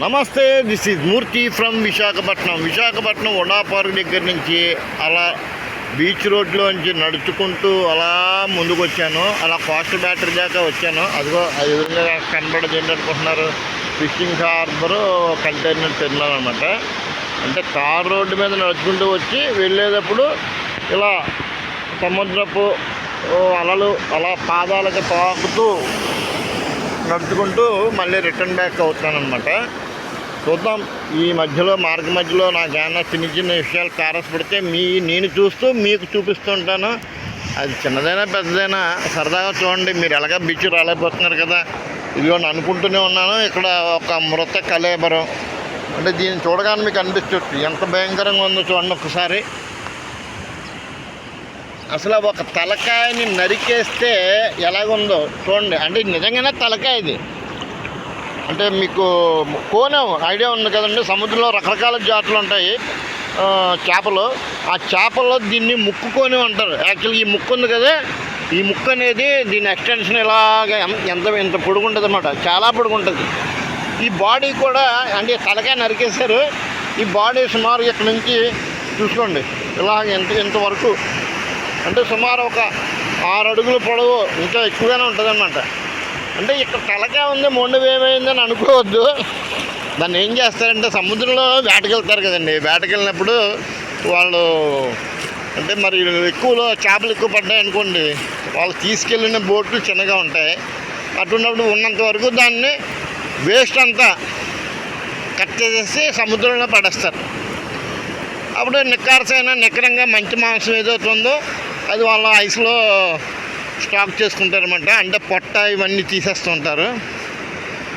నమస్తే this is Murthy from Visakhapatnam Visakhapatnam VUDA park దగ్గర నుంచి అలా బీచ్ రోడ్లో నుంచి నడుచుకుంటూ అలా ముందుకు వచ్చాను అలా ఫాస్ట్ బ్యాటరీ దాకా వచ్చాను. అదిగో అది విధంగా కనబడదు ఏంటనుకుంటున్నారు ఫిషింగ్ హార్బర్ కంటైనర్ టెర్మినల్ అనమాట అంటే కార్ రోడ్డు మీద నడుచుకుంటూ వచ్చి వెళ్ళేటప్పుడు ఇలా సముద్రపు అలలు అలా పాదాలకి తాకుతూ నడుచుకుంటూ మళ్ళీ రిటర్న్ బ్యాక్ అవుతానమాట చూద్దాం. ఈ మధ్యలో మార్గ మధ్యలో నాకు ఏమైనా చిన్న చిన్న విషయాలు కారసపడితే మీ నేను చూస్తూ మీకు చూపిస్తుంటాను అది చిన్నదైనా పెద్దదైనా సరదాగా చూడండి. మీరు ఎలాగ బీచ్ రాలేకపోతున్నారు కదా. ఇదిగోండి అనుకుంటూనే ఉన్నాను. ఇక్కడ ఒక మృత కలేబరం. అంటే దీన్ని చూడగానే మీకు అనిపించవచ్చు ఎంత భయంకరంగా ఉందో చూడండి ఒకసారి. అసలు ఒక తలకాయని నరికేస్తే ఎలాగుందో చూడండి. అంటే నిజంగానే తలకాయ ఇది. అంటే మీకు కోనం ఐడియా ఉంది కదండి. సముద్రంలో రకరకాల జాతులు ఉంటాయి. చేపలు. ఆ చేపల్లో దీన్ని ముక్కు కోనం అంటారు. యాక్చువల్గా ఈ ముక్కు ఉంది కదా. ఈ ముక్కు అనేది దీని ఎక్స్టెన్షన్ ఇలాగ ఎంత ఎంత పొడుగుంటుంది అనమాట చాలా పొడుగుంటుంది. ఈ బాడీ కూడా అంటే తలకాయ నరికేశారు. ఈ బాడీ సుమారు ఇక్కడ నుంచి చూసుకోండి. ఇలాగ ఎంత ఇంతవరకు అంటే సుమారు ఒక ఆరు అడుగుల పొడవు ఇంకా ఎక్కువగానే ఉంటుంది అంటే ఇక్కడ తలకే ఉంది మొండు ఏమైందని అనుకోవద్దు. దాన్ని ఏం చేస్తారంటే సముద్రంలో వేటకెళ్తారు కదండి. వేటకెళ్ళినప్పుడు వాళ్ళు అంటే మరి ఎక్కువలో చేపలు ఎక్కువ పడ్డాయి అనుకోండి వాళ్ళు తీసుకెళ్ళిన బోట్లు చిన్నగా ఉంటాయి. అటున్నప్పుడు ఉన్నంత వరకు దాన్ని వేస్ట్ అంతా కట్ చేసేసి సముద్రంలో పడేస్తారు. అప్పుడు నిక్కారసైన నిక్కరంగా మంచి మాంసం ఏదైతే ఉందో అది వాళ్ళ ఐస్లో స్టాక్ చేసుకుంటారన్నమాట. అంటే పొట్ట ఇవన్నీ తీసేస్తుంటారు.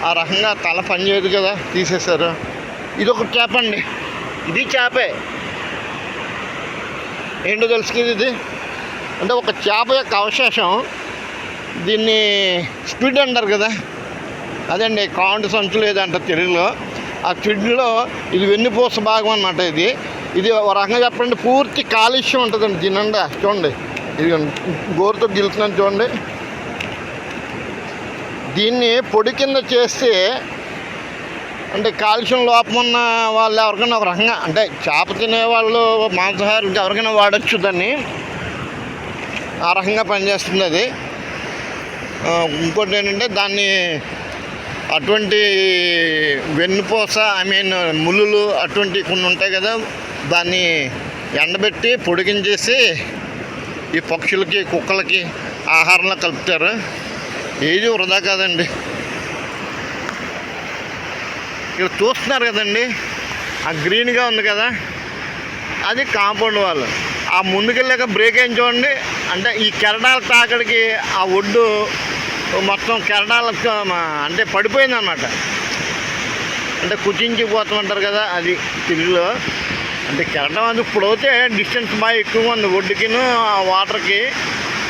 ఆ రకంగా తల పనిచేయదు కదా తీసేశారు. ఇది ఒక చేప అండి. ఇది చేపే ఏంటో తెలుసుకుంది ఇది? అంటే ఒక చేప యొక్క అవశేషం దీన్ని స్పిడ్ అంటారు కదా. అదండి కాండు సంచు లేదంట తెలుగులో ఆ స్పిడ్లో ఇది వెన్నుపూస భాగం అనమాట ఇది. ఇది ఒక రకంగా చెప్పండి పూర్తి కాలుష్యం ఉంటుందండి దీని చూడండి. ఇది గోరుతో గిలుతున్నాను చూడండి. దీన్ని పొడి కింద చేస్తే అంటే కాల్షియం లోపం ఉన్న వాళ్ళు ఎవరికైనా ఒక రకంగా అంటే చేప తినే వాళ్ళు మాంసాహారులకు ఎవరికైనా వాడచ్చు దాన్ని. ఆ రకంగా పనిచేస్తుంది అది. ఇంకోటి ఏంటంటే దాన్ని అటువంటి వెన్నుపూస ఐ మీన్ ముళ్ళులు అటువంటి కొన్ని ఉంటాయి కదా దాన్ని ఎండబెట్టి పొడిగించేసి ఈ పక్షులకి కుక్కలకి ఆహారంలో కలుపుతారు. ఏది వృధా కాదండి. ఇక్కడ చూస్తున్నారు కదండి. ఆ గ్రీన్గా ఉంది కదా. అది కాంపౌండ్ వాళ్ళు ఆ ముందుకెళ్ళాక బ్రేక్ ఏం చూడండి. అంటే ఈ కెరడాల తాకడికి ఆ ఒడ్డు మొత్తం కెరడాల అంటే పడిపోయిందనమాట అంటే కుచించిపోతామంటారు కదా అది తెలుగులో అంటే కెరటం అది ఇప్పుడు అయితే డిస్టెన్స్ బాగా ఎక్కువగా ఉంది. ఒడ్డుకిను ఆ వాటర్కి.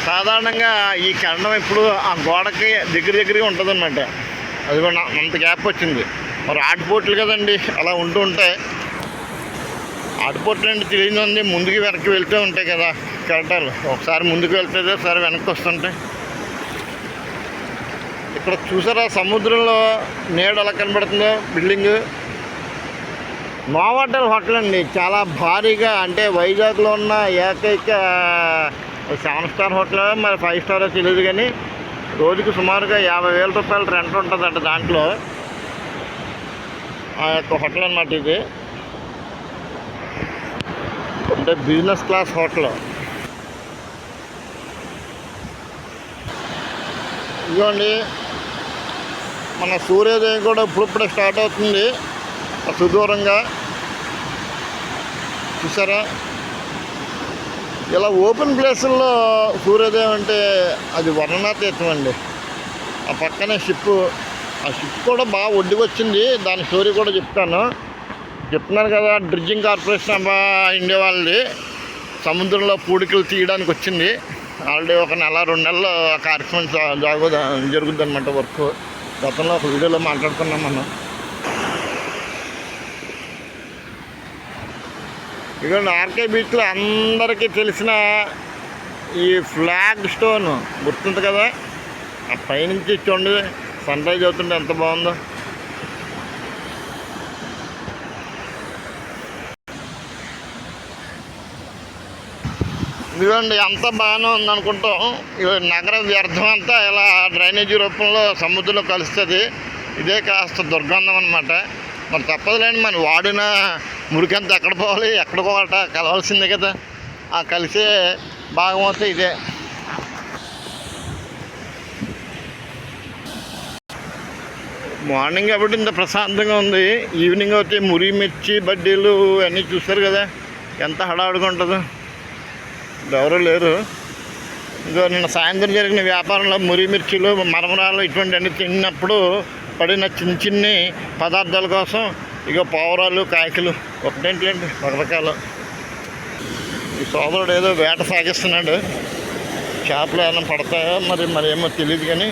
సాధారణంగా ఈ కెరటం ఇప్పుడు ఆ గోడకి దగ్గర దగ్గరగా ఉంటుంది అనమాట అది కూడా అంత గ్యాప్ వచ్చింది. మరి ఆటుపోట్లు కదండి అలా ఉంటూ ఉంటాయి ఆటుపోట్లు అంటే తెలియదండి ముందుకు వెనక్కి వెళ్తూ ఉంటాయి కదా కెరటాలు. ఒకసారి ముందుకు వెళ్తుంది ఒకసారి వెనక్కి వస్తుంటాయి ఇక్కడ చూసారా సముద్రంలో నీడ ఎలా కనబడుతుందో? బిల్డింగ్. మావాటల్ హోటల్ అండి. చాలా భారీగా అంటే వైజాగ్లో ఉన్న ఏకైక సెవెన్ స్టార్ హోటల్ మరి ఫైవ్ స్టార్ తెలియదు కానీ రోజుకు సుమారుగా యాభై వేల రూపాయలు రెంట్ ఉంటుందంట దాంట్లో. ఆ యొక్క హోటల్ అన్నమాట ఇది. అంటే బిజినెస్ క్లాస్ హోటల్. ఇదిగోండి మన సూర్యోదయం కూడా ఇప్పుడిప్పుడే స్టార్ట్ అవుతుంది. సుదూరంగా చూసారా? ఇలా ఓపెన్ ప్లేసుల్లో సూర్యోదయం అంటే అది వర్ణనాతీతం అండి. ఆ పక్కనే షిప్ ఆ షిప్ కూడా బాగా ఒడ్డుకు వచ్చింది. దాని స్టోరీ కూడా చెప్తాను. చెప్తున్నాను కదా డ్రిడ్జింగ్ కార్పొరేషన్ అబ్బా ఇండియా వాళ్ళది. సముద్రంలో పూడికలు తీయడానికి వచ్చింది. ఆల్రెడీ ఒక నెల రెండు నెలలు కార్యక్రమం జా- జాగు జరుగుద్ది అనమాట వర్క్. గతంలో ఒక వీడియోలో మాట్లాడుకున్నాం మనం. ఇక్కడ ఆర్కే బీచ్లో అందరికీ తెలిసిన ఈ ఫ్లాగ్ స్టోన్ గుర్తుంది కదా? ఆ పైనుంచి చూడండి సన్ రైజ్ అవుతుంటే ఎంత బాగుందో. ఇదిగోండి ఎంత బాగానే ఉందనుకుంటాం. ఇవి నగర వ్యర్థం అంతా ఇలా డ్రైనేజీ రూపంలో సముద్రంలో కలుస్తుంది. ఇదే కాస్త దుర్గంధం అనమాట మరి తప్పదులేండి మరి వాడిన మురికంతా ఎక్కడ పోవాలి ఎక్కడ పోవాలట కలవాల్సిందే కదా. ఆ కలిసే భాగం అయితే ఇదే. మార్నింగ్ కాబట్టి ఇంత ప్రశాంతంగా ఉంది. ఈవినింగ్ అయితే మురి మిర్చి బడ్డీలు అన్నీ చూస్తారు కదా. ఎంత హడావుడిగా ఉంటుందో. ఎవరు లేరు. ఇదో నిన్న సాయంత్రం జరిగిన వ్యాపారంలో మురి మిర్చిలు మరమరాలు ఇటువంటి అన్నీ తిన్నప్పుడు పడిన చిన్న చిన్ని పదార్థాల కోసం ఇక పావురాలు కాయకులు ఒకటేంటి రకరకాలు ఈ సోదరుడు ఏదో వేట సాగిస్తున్నాడు. చేపలు ఏమైనా పడతాయో? మరి మరి ఏమో తెలియదు కానీ.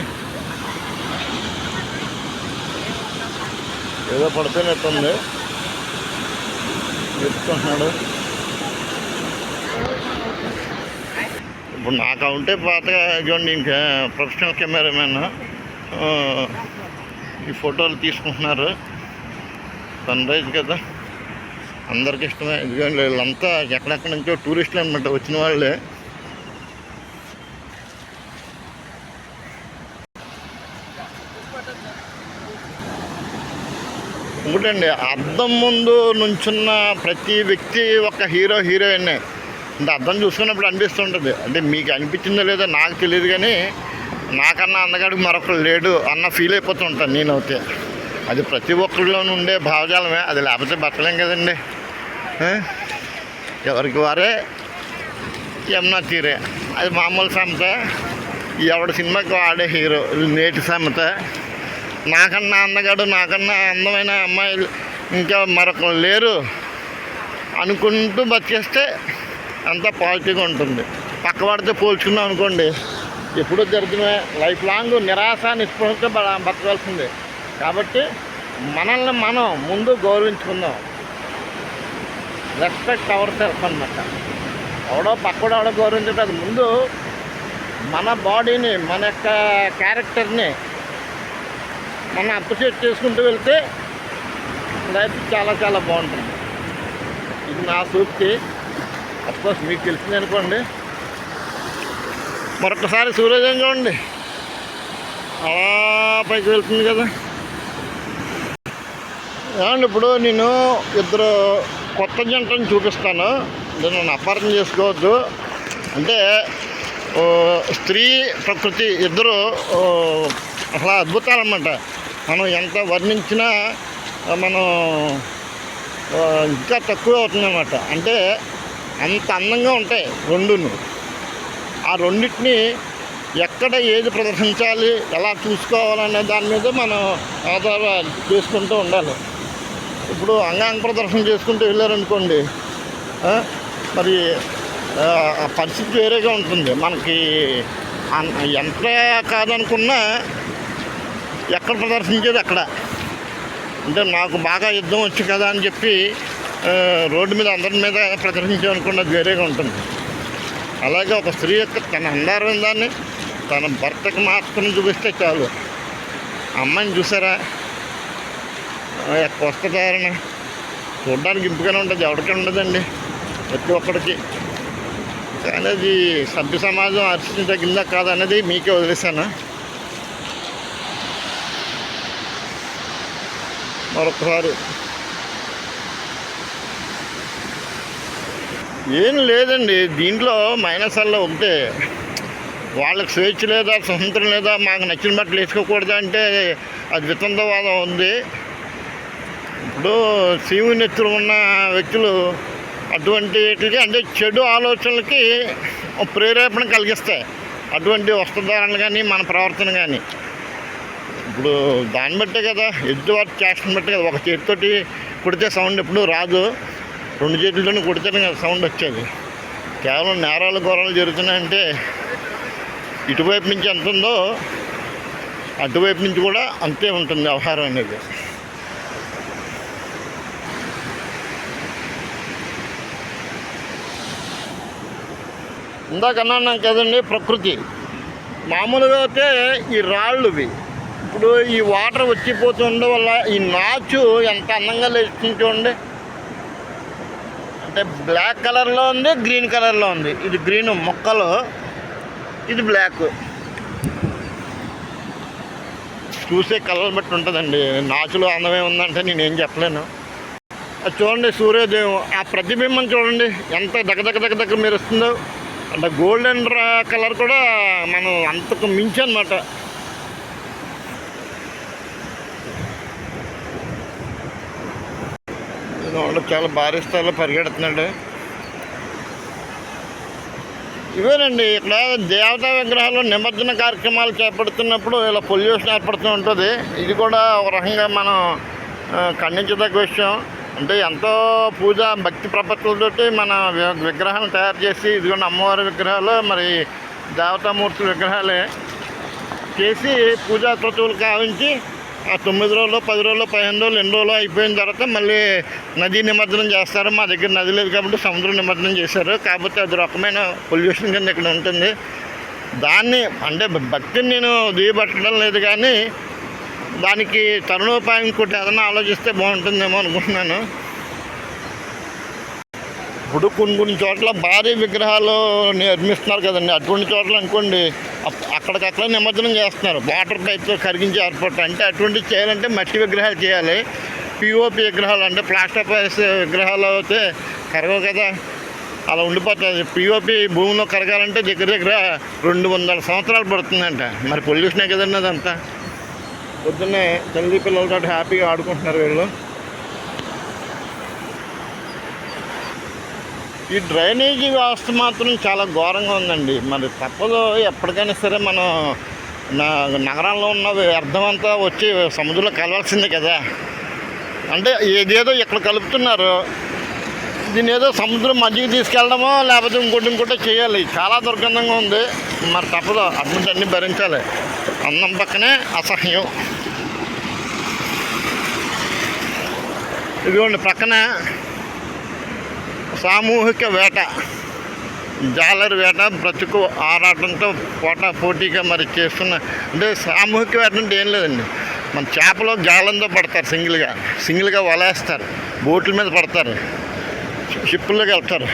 ఏదో పడిపోయినట్టుంది ఎత్తుకుంటున్నాడు. ఇప్పుడు నాకు ఉంటే పాతగా చూడండి ఇంకా ప్రొఫెషనల్ కెమెరామెన్. ఈ ఫోటోలు తీసుకుంటున్నారు. సన్ రైజ్ కదా. అందరికి ఇష్టమే. ఇదిగోండి వీళ్ళంతా ఎక్కడెక్కడి నుంచో టూరిస్టులు అనమాట వచ్చిన వాళ్ళే. ఇంకోటండి అద్దం ముందు నుంచున్న ప్రతి వ్యక్తి ఒక హీరో హీరోయిన్. అంటే అద్దం చూసుకున్నప్పుడు అనిపిస్తుంటుంది. అంటే మీకు అనిపించిందో లేదో నాకు తెలియదు కానీ నాకన్నా అందగాడికి మరొకరు లేడు అన్న ఫీల్ అయిపోతూ ఉంటాను నేనైతే. అది ప్రతి ఒక్కరిలోనూ ఉండే భావజాలమే. అది లేకపోతే బతకలేం కదండి. ఎవరికి వారే? యమునా తీరే. అది మామూలు సమత ఎవడ సినిమాకి వాడే హీరో నేటి సమత నాకన్నా అందగాడు నాకన్నా అందమైన అమ్మాయిలు ఇంకా మరొకరు లేరు. అనుకుంటూ బతికేస్తే అంతా పాజిటివ్గా ఉంటుంది. పక్కవాడితో పోల్చుకున్నాం అనుకోండి ఎప్పుడో జరుగుతున్నా లైఫ్ లాంగ్ నిరాశ నిస్పృహతో బ- బతకాల్సిందే కాబట్టి మనల్ని మనం ముందు గౌరవించుకుందాం. రెస్పెక్ట్ అవర్ సెల్ఫ్ అనమాట ఎవడో పక్కడో ఎవడో గౌరవించడం ముందు మన బాడీని మన యొక్క క్యారెక్టర్ని మనం అప్రిషియేట్ చేసుకుంటూ వెళ్తే లైఫ్ చాలా చాలా బాగుంటుంది. ఇది నా సూక్తి. అఫ్కోర్స్ మీకు తెలిసింది అనుకోండి. మరొకసారి సూర్యోదయం చూడండి. అలా పైకి వెళ్తుంది కదా. ఏమండి ఇప్పుడు నేను ఇద్దరు కొత్త జంటను చూపిస్తాను. నేను అపార్థం చేసుకోవద్దు. అంటే స్త్రీ ప్రకృతి ఇద్దరు అసలు అద్భుతాలు అనమాట మనం ఎంత వర్ణించినా మనం ఇంకా తక్కువ అవుతుందన్నమాట. అంటే అంత అందంగా ఉంటాయి రెండును. ఆ రెండింటిని ఎక్కడ ఏది ప్రదర్శించాలి ఎలా చూసుకోవాలనే దాని మీద మనం ఆధార చేసుకుంటూ ఉండాలి. ఇప్పుడు అంగాంగ ప్రదర్శన చేసుకుంటూ వెళ్ళారనుకోండి మరి పరిస్థితి వేరేగా ఉంటుంది. మనకి ఎంత కాదనుకున్నా ఎక్కడ ప్రదర్శించేది అక్కడ. అంటే నాకు బాగా యుద్ధం వచ్చు కదా అని చెప్పి రోడ్డు మీద అందరి మీద ప్రదర్శించామనుకున్నది వేరేగా ఉంటుంది. అలాగే ఒక స్త్రీ యొక్క తన అందారం దాన్ని తన భర్తకు మాత్రం చూపిస్తే చాలు. అమ్మాయిని చూసారా? ఆ యొక్క వస్త్రధారణ చూడడానికి ఇంపుగానే ఉంటుంది ఎవరికి ఉండదండి. ప్రతి ఒక్కడికి. కానీ అది సభ్య సమాజం హర్షించదగిందా కాదన్నది మీకే వదిలేశాను? మరొకసారి. ఏం లేదండి దీంట్లో మైనసాల్లో ఒకటే వాళ్ళకి స్వేచ్ఛ లేదా స్వతంత్రం లేదా మాకు నచ్చిన బట్టలు వేసుకోకూడదు అంటే అది వితంతవాదం ఉంది. ఇప్పుడు శివుని ఎత్తులు ఉన్న వ్యక్తులు అటువంటి వీటికి అంటే చెడు ఆలోచనలకి ప్రేరేపణ కలిగిస్తాయి. అటువంటి వస్త్రధారణ కానీ మన ప్రవర్తన కానీ ఇప్పుడు దాన్ని బట్టే కదా ఎద్దు ఎదుటివారి చేష్టను బట్టే కదా ఒక చేతితోటి కుడితే సౌండ్ ఎప్పుడు రాదు. రెండు చేతులతోనే కుడితేనే కదా సౌండ్ వచ్చేది. కేవలం నేరాలు ఘోరాలు జరుగుతున్నాయంటే ఇటువైపు నుంచి ఎంత ఉందో అటువైపు నుంచి కూడా అంతే ఉంటుంది వ్యవహారం అనేది. ఇందాక అన్నాను కదండి ప్రకృతి. మామూలుగా అయితే ఈ రాళ్ళువి. ఇప్పుడు ఈ వాటర్ వచ్చిపోతుండడం వల్ల ఈ నాచు ఎంత అందంగా లేస్తుంది చూడండి. అంటే బ్లాక్ కలర్లో ఉంది గ్రీన్ కలర్లో ఉంది. ఇది గ్రీన్ మొక్కలు ఇది బ్లాక్. చూసే కలర్ బట్టి ఉంటుందండి. నాచులో అందమే ఉందంటే నేనేం చెప్పలేను. అది చూడండి సూర్యోదయం ఆ ప్రతిబింబం చూడండి ఎంత దగ్గ దగ్గ దగ్గర దగ్గర మెరుస్తుందో. అంటే గోల్డెన్ కలర్ కూడా మనం అంతకు మించి అనమాట చాలా భారీ స్థాయిలో పరిగెడుతున్నాడు. ఇవేనండి ఇక్కడ దేవతా విగ్రహాలు నిమజ్జన కార్యక్రమాలు చేపడుతున్నప్పుడు ఇలా పొల్యూషన్ ఏర్పడుతూ ఉంటుంది. ఇది కూడా ఒక రకంగా మనం ఖండించదగ్గ విషయం. అంటే ఎంతో పూజ భక్తి ప్రపత్తులతోటి మన విగ్రహాలు తయారు చేసి ఇదిగోండి అమ్మవారి విగ్రహాలు మరి దేవతామూర్తి విగ్రహాలే చేసి పూజా క్రతువులు కావించి ఆ తొమ్మిది రోజులు పది రోజులు పదిహేను రోజులు ఎన్ని రోజులు అయిపోయిన తర్వాత మళ్ళీ నదీ నిమజ్జనం చేస్తారు. మా దగ్గర నది లేదు కాబట్టి సముద్రం నిమజ్జనం చేశారు. కాకపోతే అది రకమైన పొల్యూషన్ కింద ఇక్కడ ఉంటుంది. దాన్ని అంటే భక్తిని నేను దిగబట్టడం లేదు కానీ దానికి తరుణోపాయం ఇంకోటి ఏదైనా ఆలోచిస్తే బాగుంటుందేమో అనుకుంటున్నాను. ఇప్పుడు కొన్ని కొన్ని చోట్ల భారీ విగ్రహాలు నిర్మిస్తున్నారు కదండి. అటువంటి చోట్ల అనుకోండి అప్- అక్కడికక్కడ నిమజ్జనం చేస్తున్నారు. వాటర్ పైప్తో కరిగించి ఏర్పాటు అంటే అటువంటివి చేయాలంటే మట్టి విగ్రహాలు చేయాలి. పిఓపి విగ్రహాలు అంటే ప్లాస్టర్ పైస్ విగ్రహాలు అయితే కరగవు కదా. అలా ఉండిపోతుంది పిఓపి భూమిలో కరగాలంటే దగ్గర దగ్గర రెండు వందల సంవత్సరాలు పడుతుందంట. మరి పొల్యూషనే కదండి అదంతా. పొద్దున్నే తల్లి పిల్లలతో హ్యాపీగా ఆడుకుంటున్నారు వీళ్ళు. ఈ డ్రైనేజీ వ్యవస్థ మాత్రం చాలా ఘోరంగా ఉందండి. మరి తప్పదు ఎప్పటికైనా సరే మనం నగరంలో నగరాల్లో ఉన్న వ్యర్థమంతా వచ్చి సముద్రంలో కలవాల్సిందే కదా. అంటే ఏదేదో ఇక్కడ కలుపుతున్నారు. దీని ఏదో సముద్రం మధ్యకి తీసుకెళ్ళడమో లేకపోతే ఇంకోటి ఇంకోటి చేయాలి. చాలా దుర్గంధంగా ఉంది. మరి తప్పదు అటువంటి అన్నీ భరించాలి. అన్నం పక్కనే అసహ్యం ఇదిగోండి పక్కన సామూహిక వేట జాలర్ వేట బ్రతుకు ఆరాటంతో పోటా పోటీగా మరి చేస్తున్న అంటే సామూహిక వేట అంటే ఏం లేదండి. మన చేపలో జాలంతో పడతారు సింగిల్గా సింగిల్గా వలేస్తారు బోట్ల మీద పడతారు షిప్పుల్లోకి వెళ్తారు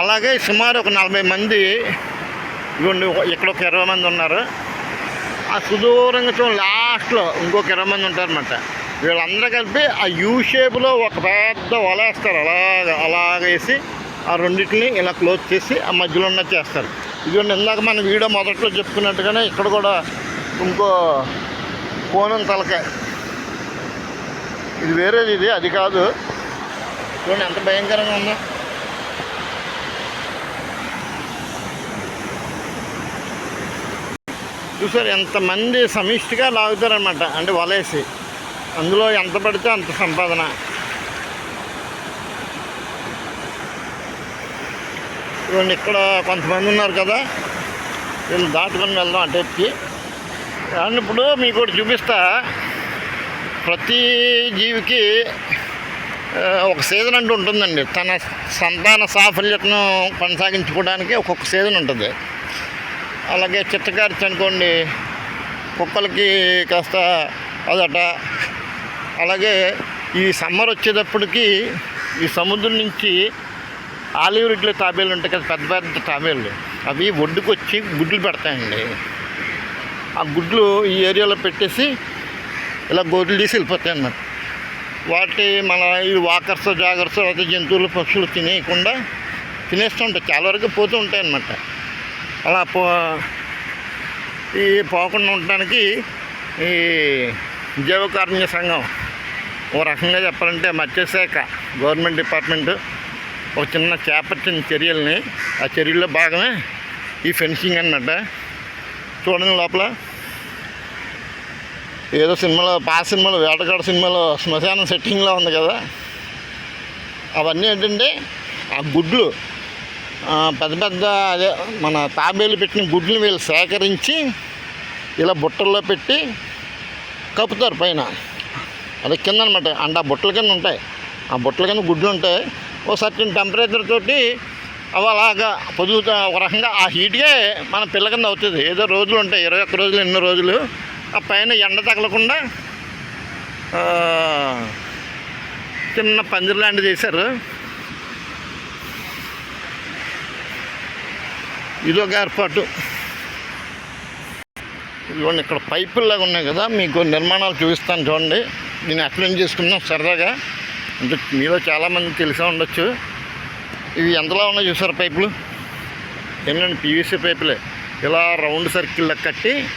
అలాగే సుమారు ఒక నలభై మంది ఇక్కడ ఒక ఇరవై మంది ఉన్నారు. ఆ సుదూరంగా చూడండి లాస్ట్లో ఇంకొక ఇరవై మంది ఉంటారన్నమాట. వీళ్ళందరూ కలిపి ఆ యూ షేప్లో ఒక పెద్ద వలేస్తారు అలాగ వేసి ఆ రెండింటిని ఇలా క్లోజ్ చేసి ఆ మధ్యలో ఉన్న చేస్తారు. ఇదిగోండి ఇందాక మన వీడియో మొదట్లో చెప్పుకున్నట్టుగానే ఇక్కడ కూడా ఇంకో కోనం తలకాయ ఇది వేరేది ఇది అది కాదు. చూడండి ఎంత భయంకరంగా ఉందో. చూసారు ఎంతమంది సమిష్టిగా లాగుతారనమాట అంటే వలేసి. అందులో ఎంత పడితే అంత సంపాదన. ఇవన్నీ ఇక్కడ కొంతమంది ఉన్నారు కదా. వీళ్ళు దాటుకొని వెళ్దాం అటెక్కి కానీ ఇప్పుడు మీకు ఒకటి చూపిస్తా. ప్రతి జీవికి ఒక సీజన్ అంటూ ఉంటుందండి. తన సంతాన సాఫల్యతను కొనసాగించుకోవడానికి ఒక్కొక్క సీజన్ ఉంటుంది. అలాగే చిత్తకారిచి అనుకోండి కుక్కలకి కాస్త అదట. అలాగే ఈ సమ్మర్ వచ్చేటప్పటికి ఈ సముద్రం నుంచి ఆలివ్ రిడ్లు తాబేలు ఉంటాయి కదా పెద్ద పెద్ద తాబేళ్ళు అవి ఒడ్డుకు వచ్చి గుడ్లు పెడతాయండి. ఆ గుడ్లు ఈ ఏరియాలో పెట్టేసి ఇలా గొడ్లు తీసి వెళ్ళిపోతాయి అన్నమాట. వాటి మన ఈ వాకర్స్ జాగర్స్ అయితే జంతువులు పక్షులు తినేయకుండా తినేస్తూ ఉంటాయి. చాలా వరకు పోతూ ఉంటాయి అన్నమాట. అలా పో ఈ పోకుండా ఉండడానికి ఈ జీవకారుణ్య సంఘం ఓ రకంగా చెప్పాలంటే మత్స్యశాఖ గవర్నమెంట్ డిపార్ట్మెంట్ ఒక చిన్న చేపట్టిన చర్యల్ని ఆ చర్యల్లో భాగమే ఈ ఫెన్సింగ్ అన్నమాట. చూడండి లోపల. ఏదో సినిమాలో పాత సినిమాలో వేటగాడ సినిమాలో శ్మశానం సెట్టింగ్లో ఉంది కదా. అవన్నీ ఏంటంటే ఆ గుడ్లు పెద్ద పెద్ద అదే మన తాబేలు పెట్టిన గుడ్లు వీళ్ళు సేకరించి ఇలా బుట్టల్లో పెట్టి కప్పుతారు పైన. అది కింద అనమాట అండ్ ఆ బుట్టల కింద ఉంటాయి. ఆ బుట్టల కింద గుడ్లు ఉంటాయి ఓ సర్టన్ టెంపరేచర్ తోటి అవి అలాగా పొదుగుతా ఒక రకంగా ఆ హీట్గా మన పిల్ల కింద అవుతుంది. ఏదో రోజులు ఉంటాయి ఇరవై ఒక్క రోజులు ఎన్నో రోజులు. ఆ పైన ఎండ తగలకుండా చిన్న పందిరి లాంటిది చేశారు ఇదొక ఏర్పాటు. ఇదిగోండి ఇక్కడ పైపుల్లాగా ఉన్నాయి కదా మీకు నిర్మాణాలు చూపిస్తాను చూడండి. నేను ఎక్స్ప్లెయిన్ చేసుకుందాం సరదాగా. అంటే మీలో చాలామంది తెలిసే ఉండొచ్చు. ఇవి ఎంతలా ఉన్నాయి చూసారు పైపులు? ఏంటంటే పీవీసీ పైపులే. ఇలా రౌండ్ సర్కిల్లో కట్టి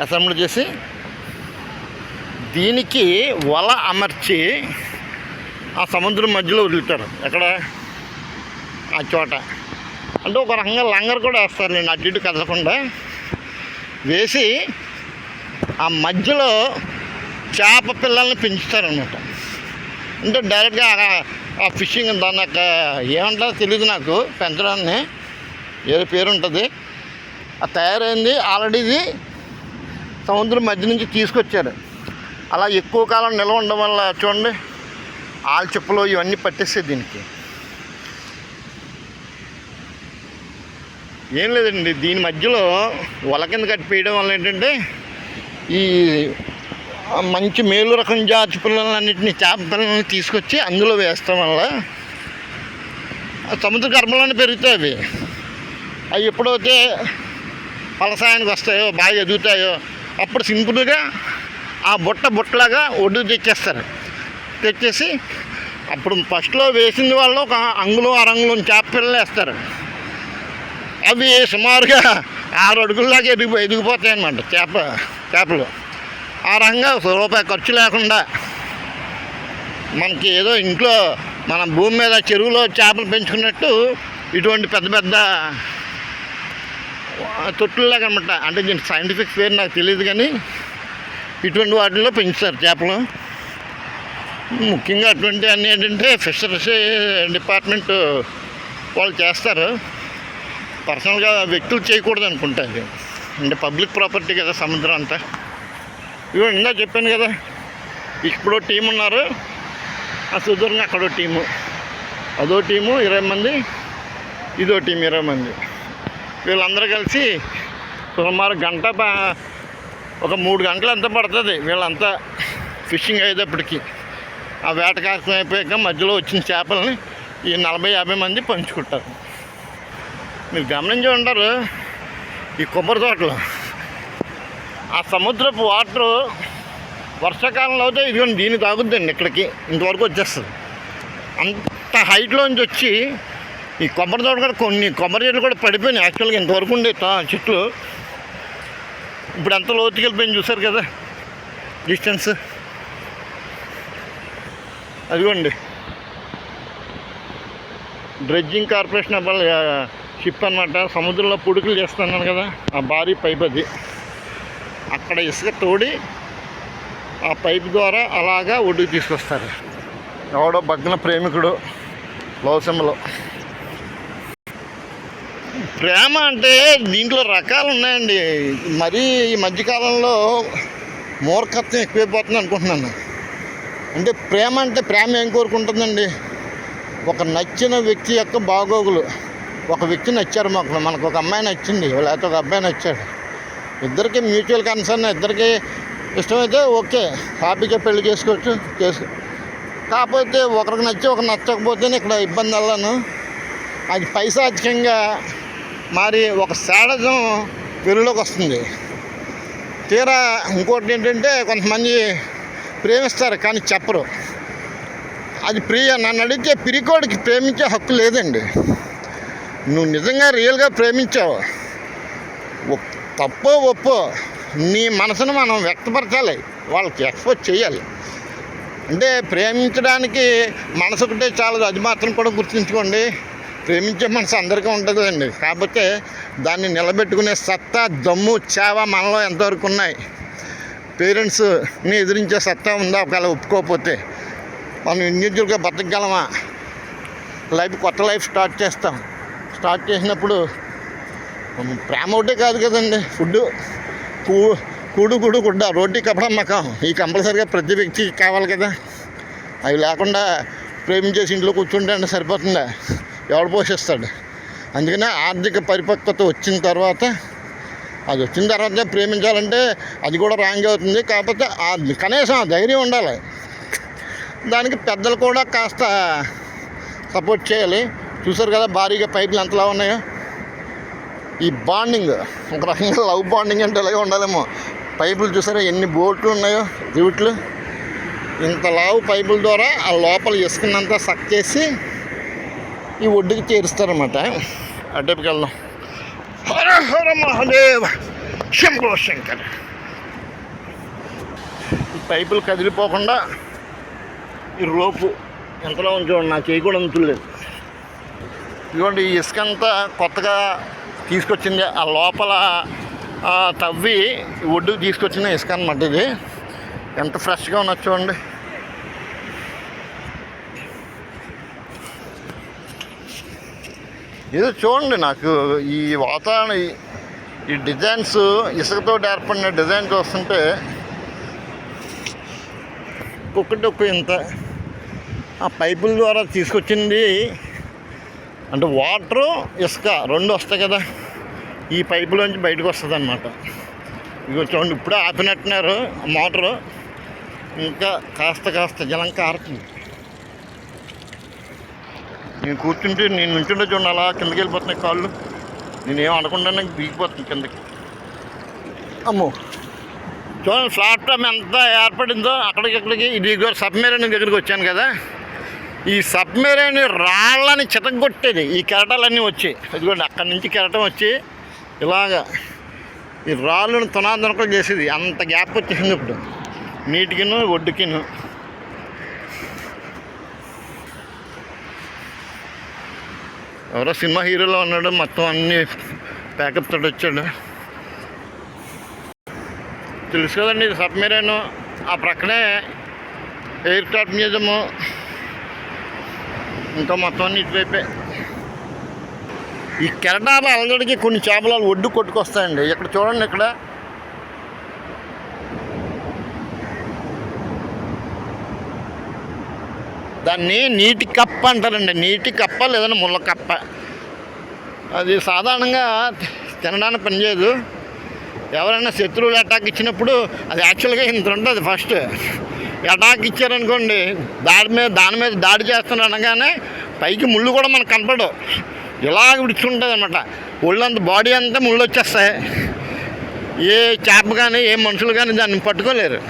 అసెంబ్లీ చేసి దీనికి వల అమర్చి ఆ సముద్రం మధ్యలో వదులుతారు. ఎక్కడ? ఆ చోట. అంటే ఒక రకంగా లంగర్ కూడా వేస్తారు నేను అటు ఇటు కదలకుండా. వేసి ఆ మధ్యలో చేప పిల్లల్ని పెంచుతారనమాట అంటే డైరెక్ట్గా ఆ- ఫిషింగ్ దాని యొక్క ఏమంటారో తెలియదు నాకు పెంచడాన్ని. ఏదో పేరు ఉంటుంది. ఆ తయారైంది ఆల్రెడీది సముద్రం మధ్య నుంచి తీసుకొచ్చారు. అలా ఎక్కువ కాలం నిల్వ ఉండడం వల్ల చూడండి ఆల్ చెప్పులు ఇవన్నీ పట్టేస్తాయి దీనికి. ఏం లేదండి దీని మధ్యలో వల కింద కట్టిపేయడం వల్ల ఏంటంటే ఈ మంచి మేలు రకం జాతి పిల్లలన్నింటినీ చేప పిల్లల్ని తీసుకొచ్చి అందులో వేస్తాం వల్ల సముద్ర గర్భంలోనే పెరుగుతాయి అవి. అవి ఎప్పుడైతే పలసాయానికి వస్తాయో బాగా ఎదుగుతాయో అప్పుడు సింపుల్గా ఆ బుట్ట బుట్టలాగా ఒడ్డు తెచ్చేస్తారు. తెచ్చేసి అప్పుడు ఫస్ట్లో వేసింది వాళ్ళు ఒక అంగుళం అరంగుళం చేప పిల్లలు వేస్తారు. అవి సుమారుగా ఆరు అడుగుల్లాగా ఎదిగి ఎదిగిపోతాయి అనమాట చేప చేపలు. ఆ రకంగా ఒక రూపాయి ఖర్చు లేకుండా మనకి ఏదో ఇంట్లో మన భూమి మీద చెరువులో చేపలు పెంచుకున్నట్టు ఇటువంటి పెద్ద పెద్ద తొట్టుల్లాగా అనమాట అంటే దీని సైంటిఫిక్ పేరు నాకు తెలియదు కానీ ఇటువంటి వాటిల్లో పెంచుతారు చేపలు. ముఖ్యంగా అటువంటి అన్నీ ఏంటంటే ఫిషరీస్ డిపార్ట్మెంట్ వాళ్ళు చేస్తారు. పర్సనల్గా వ్యక్తులు చేయకూడదు అనుకుంటా అది అంటే పబ్లిక్ ప్రాపర్టీ కదా సముద్రం అంతా. ఇవి ఇందా చెప్పాను కదా ఇప్పుడు టీం ఉన్నారు. ఆ సుదూరంగా అక్కడో టీము. అదో టీము ఇరవై మంది ఇదో టీం ఇరవై మంది. వీళ్ళందరూ కలిసి సుమారు గంట ఒక మూడు గంటలు ఎంత పడుతుంది? వీళ్ళంతా ఫిషింగ్ అయ్యేటప్పటికి. ఆ వేటకాసం అయిపోయాక మధ్యలో వచ్చిన చేపల్ని ఈ నలభై యాభై మంది పంచుకుంటారు. మీరు గమనించి ఉంటారు ఈ కొబ్బరి తోటలో. ఆ సముద్రపు వాటరు వర్షాకాలంలో అయితే ఇదిగోండి దీన్ని తాగుద్దండి ఇక్కడికి. ఇంతవరకు వచ్చేస్తుంది. అంత హైట్లోంచి వచ్చి ఈ కొబ్బరి తోట కూడా కొన్ని కొబ్బరి చెట్లు కూడా పడిపోయినాయి. యాక్చువల్గా ఇంతవరకు ఉండే చెట్లు. ఇప్పుడు ఎంత లోతుకి వెళ్ళిపోయింది చూసారు కదా? డిస్టెన్స్ అదిగోండి. డ్రెడ్జింగ్ కార్పొరేషన్ ఆఫ్ షిప్ అనమాట సముద్రంలో పుడుకులు చేస్తున్నాను కదా ఆ భారీ పైప్ అది. అక్కడ ఇసుక తోడి ఆ పైప్ ద్వారా అలాగా ఒడ్డుకు తీసుకొస్తారు. ఎవడో భగ్న ప్రేమికుడు లోసంలో ప్రేమ అంటే దీంట్లో రకాలు ఉన్నాయండి. మరీ ఈ మధ్యకాలంలో మూర్ఖత్వం ఎక్కువైపోతుంది అనుకుంటున్నాను. అంటే ప్రేమ అంటే ప్రేమ ఏం కోరుకుంటుందండి? ఒక నచ్చిన వ్యక్తి యొక్క బాగోగులు. ఒక వ్యక్తి నచ్చారు మాకు. మనకు ఒక అమ్మాయి నచ్చింది. లేకపోతే ఒక అబ్బాయి నచ్చాడు. ఇద్దరికి మ్యూచువల్ కన్సర్న్ ఇద్దరికి ఇష్టమైతే ఓకే. హ్యాపీగా పెళ్ళి చేసుకోవచ్చు. చేసు కాకపోతే ఒకరికి నచ్చి ఒకరు నచ్చకపోతేనే ఇక్కడ ఇబ్బంది అల్లాను. అది పైశాచికంగా మరి ఒక శాడజం వెలుగులోకి వస్తుంది. తీరా ఇంకోటి ఏంటంటే కొంతమంది ప్రేమిస్తారు కానీ చెప్పరు. అది ప్రియ. నన్ను అడిగితే పిరికోడికి ప్రేమించే హక్కు లేదండి. నువ్వు నిజంగా రియల్గా ప్రేమించావు? తప్పో ఒప్పో నీ మనసును మనం వ్యక్తపరచాలి. వాళ్ళకి ఎక్స్పోజ్ చేయాలి. అంటే ప్రేమించడానికి మనసు ఒకటే చాలదు. అది మాత్రం కూడా గుర్తుంచుకోండి. ప్రేమించే మనసు అందరికీ ఉంటుందండి కాకపోతే దాన్ని నిలబెట్టుకునే సత్తా దమ్ము చావ మనలో ఎంతవరకు ఉన్నాయి? పేరెంట్స్ని ఎదిరించే సత్తా ఉందా? ఒకవేళ ఒప్పుకోకపోతే మనం ఇండివిజువల్గా బతకగలమా? లైఫ్ కొత్త లైఫ్ స్టార్ట్ చేస్తాం. స్టార్ట్ చేసినప్పుడు ప్రేమ కాదు కదండి. ఫుడ్ కూ కూడు కూడు గుడ్డ రోటీ కప్పడం మకం. ఈ కంపల్సరీగా ప్రతి వ్యక్తికి కావాలి కదా. అవి లేకుండా ప్రేమించేసి ఇంట్లో కూర్చుంటే అంటే సరిపోతుందా? ఎవడు పోషిస్తాడు? అందుకనే ఆర్థిక పరిపక్వత వచ్చిన తర్వాత అది వచ్చిన తర్వాత ప్రేమించాలంటే అది కూడా రాంగ్ అవుతుంది. కాకపోతే ఆ కనీసం ఆ ధైర్యం ఉండాలి. దానికి పెద్దలు కూడా కాస్త సపోర్ట్ చేయాలి. చూసారు కదా భారీగా పైపులు ఎంతలా ఉన్నాయో? ఈ బాండింగ్ ఒక రకంగా లవ్ బాండింగ్ అంటే ఇలాగే ఉండాలేమో. పైపులు చూసారా ఎన్ని బోట్లు ఉన్నాయో? రివిట్లు ఇంత లావు పైపుల ద్వారా ఆ లోపల ఇసుకనంతా సక్ చేసి ఈ ఒడ్డుకి చేరుస్తారన్నమాట. అడ్డపుకి వెళ్దాం. హర హర మహాదేవ్! శంభో శంకర్! ఈ పైపులు కదిలిపోకుండా ఈ రోపు ఎంతలో ఉంచోండి నా చేయి కూడా ఉంచలేదు ఇదిగోండి ఈ ఇసుక అంతా కొత్తగా తీసుకొచ్చింది. ఆ లోపల తవ్వి ఒడ్డుకు తీసుకొచ్చిన ఇసుక అనమాట ఇది. ఎంత ఫ్రెష్గా ఉన్నది చూడండి. ఇది చూడండి నాకు ఈ వాతావరణం ఈ- డిజైన్స్ ఇసుకతో ఏర్పడిన డిజైన్ చూస్తుంటే ఒక్కొక్కటి ఒక్క ఇంత. ఆ పైపుల ద్వారా తీసుకొచ్చింది అంటే వాటరు ఇసుక రెండు వస్తాయి కదా. ఈ పైపులోంచి బయటకు వస్తుంది అనమాట ఇగో చూడండి ఇప్పుడే ఆపినట్టున్నారు మోటరు. ఇంకా కాస్త కాస్త జలం కారుతుంది. నేను కూర్చుంటే నేను నుంచుంటే చూడండి అలా కిందకి వెళ్ళిపోతున్నాయి కాళ్ళు. నేనేం అనకుండా నాకు దిగిపోతుంది కిందకి. అమ్మో. చూడండి ప్లాట్ఫామ్ ఎంత ఏర్పడిందో అక్కడికి ఇక్కడికి. ఇది సబ్మెరీన్ దగ్గరికి వచ్చాను కదా. ఈ సబ్మెరైన్ రాళ్ళని చితగొట్టేది ఈ కెరటాలన్నీ వచ్చి ఇదిగోండి అక్కడి నుంచి కెరటం వచ్చి ఇలాగా ఈ రాళ్ళను తునాదనకం చేసేది. అంత గ్యాప్ వచ్చేసింది ఇప్పుడు. నీటికిను ఒడ్డుకిను. ఎవరో సినిమా హీరోలో ఉన్నాడు మొత్తం అన్ని ప్యాకప్ తోటి వచ్చాడు. తెలుసు కదండి సబ్మెరైన్. ఆ ప్రక్కనే ఎయిర్క్రాఫ్ట్ మ్యూజియము. ఇంకా మొత్తం అన్ని ఇటువైపే. ఈ కెరటాల అలగడికి కొన్ని చేపలు ఒడ్డు కొట్టుకొస్తాయండి. ఇక్కడ చూడండి ఇక్కడ. దాన్ని నీటి కప్ప అంటారండి. నీటి కప్ప లేదంటే ముళ్ళ కప్ప. అది సాధారణంగా తినడానికి పనిచేయదు ఎవరైనా శత్రువులు అటాక్ ఇచ్చినప్పుడు అది యాక్చువల్గా ఇంత ఉంటుంది ఫస్ట్ అటాక్ ఇచ్చారనుకోండి దాడి మీద దాని మీద దాడి చేస్తున్నా అనగానే పైకి ముళ్ళు కూడా మనకు కనపడవు. ఇలాగ విడుచుంటుంది అనమాట ఒళ్ళంత బాడీ అంతా ముళ్ళు వచ్చేస్తాయి. ఏ చేప కానీ ఏ మనుషులు కానీ దాన్ని పట్టుకోలేరు.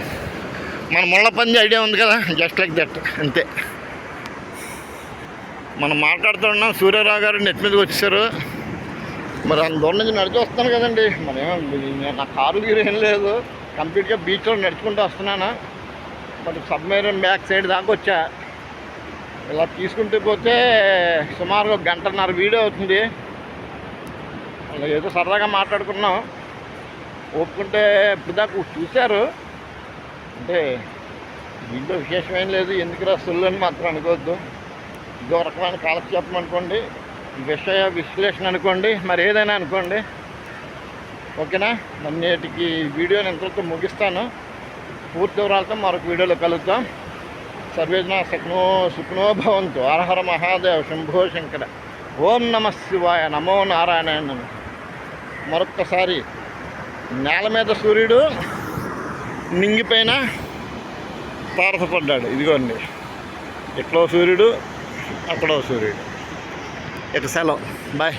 మన ముళ్ళ పంది ఐడియా ఉంది కదా జస్ట్ లైక్ దట్ అంతే. మనం మాట్లాడుతున్నాం సూర్యరావు గారు నెట్ మీదకి వచ్చేసారు. మరి అంత దూరం నుంచి నడిచి వస్తాను కదండి. మన నా కారు గీరు ఏం లేదు. కంప్లీట్గా బీచ్లో నడుచుకుంటూ వస్తున్నాను. కొంచెం సబ్మెరీన్ బ్యాక్ సైడ్ దాకా వచ్చా. ఇలా తీసుకుంటూ పోతే సుమారుగా గంటన్నర వీడియో అవుతుంది. అలా ఏదో సరదాగా మాట్లాడుకున్నాం. ఒప్పుకుంటే ఇప్పుడు దాకా చూశారు. అంటే దీంట్లో విశేషమేం లేదు. ఎందుకురా సొల్లు అని మాత్రం అనుకోవద్దు. ఇదో రకమైన కాలక్షేపం అనుకోండి. విషయ విశ్లేషణ అనుకోండి. మరి ఏదైనా అనుకోండి. ఓకేనా? నేటికి వీడియోని ఎంతవరకు ముగిస్తాను. పూర్తి వివరాలతో మరొక వీడియోలో కలుద్దాం. సర్వేజన సుఖనో సుఖనో భవంతు. హరహర మహాదేవ శంభో శంకర. ఓం నమ శివాయ. నమో నారాయణ మరొక్కసారి నేల మీద సూర్యుడు నింగిపైన తారసపడ్డాడు ఇదిగోండి. ఎక్కడో సూర్యుడు అక్కడో సూర్యుడు. ఇక సెలవు. బాయ్.